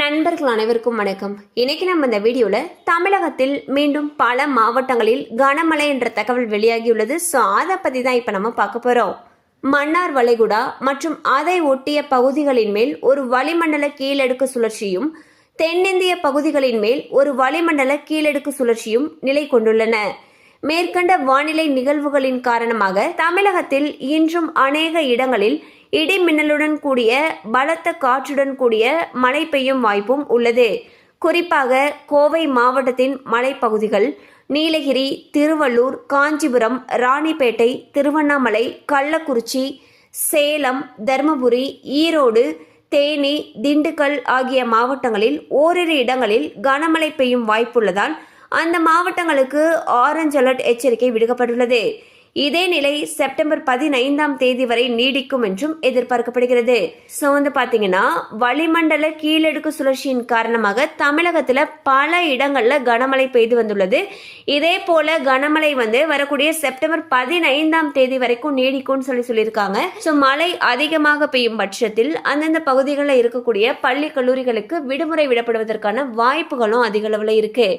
நண்பர்கள் அனைவருக்கும் வணக்கம். இன்னைக்கு நம்ம இந்த வீடியோல தமிழகத்தில் மீண்டும் பல மாவட்டங்களில் கனமழை என்ற தகவல் வெளியாகியுள்ளது. ஸோ அதை பத்தி தான் இப்போ நம்ம பார்க்க போறோம். மன்னார் வளைகுடா மற்றும் அதை ஒட்டிய பகுதிகளின் மேல் ஒரு வளிமண்டல கீழடுக்கு சுழற்சியும் தென்னிந்திய பகுதிகளின் மேல் ஒரு வளிமண்டல கீழடுக்கு சுழற்சியும் நிலை கொண்டுள்ளன. மேற்கண்ட வானிலை நிகழ்வுகளின் காரணமாக தமிழகத்தில் இன்றும் அநேக இடங்களில் இடி மின்னலுடன் கூடிய பலத்த காற்றுடன் கூடிய மழை பெய்யும் வாய்ப்பும் உள்ளது. குறிப்பாக கோவை மாவட்டத்தின் மலைப்பகுதிகள் நீலகிரி திருவள்ளூர் காஞ்சிபுரம் ராணிப்பேட்டை திருவண்ணாமலை கள்ளக்குறிச்சி சேலம் தருமபுரி ஈரோடு தேனி திண்டுக்கல் ஆகிய மாவட்டங்களில் ஓரிரு இடங்களில் கனமழை பெய்யும் வாய்ப்புள்ளதால் அந்த மாவட்டங்களுக்கு ஆரஞ்ச் அலர்ட் எச்சரிக்கை விடுக்கப்பட்டுள்ளது. இதே நிலை செப்டம்பர் பதினைந்தாம் தேதி வரை நீடிக்கும் என்றும் எதிர்பார்க்கப்படுகிறது. ஸோ வந்து பார்த்தீங்கன்னா வளிமண்டல கீழடுக்கு சுழற்சியின் காரணமாக தமிழகத்தில் பல இடங்களில் கனமழை பெய்து வந்துள்ளது. இதே போல கனமழை வந்து வரக்கூடிய செப்டம்பர் பதினைந்தாம் தேதி வரைக்கும் நீடிக்கும்னு சொல்லி சொல்லியிருக்காங்க. ஸோ மழை அதிகமாக பெய்யும் பட்சத்தில் அந்தந்த பகுதிகளில் இருக்கக்கூடிய பள்ளி கல்லூரிகளுக்கு விடுமுறை விடப்படுவதற்கான வாய்ப்புகளும் அதிக அளவில் இருக்குது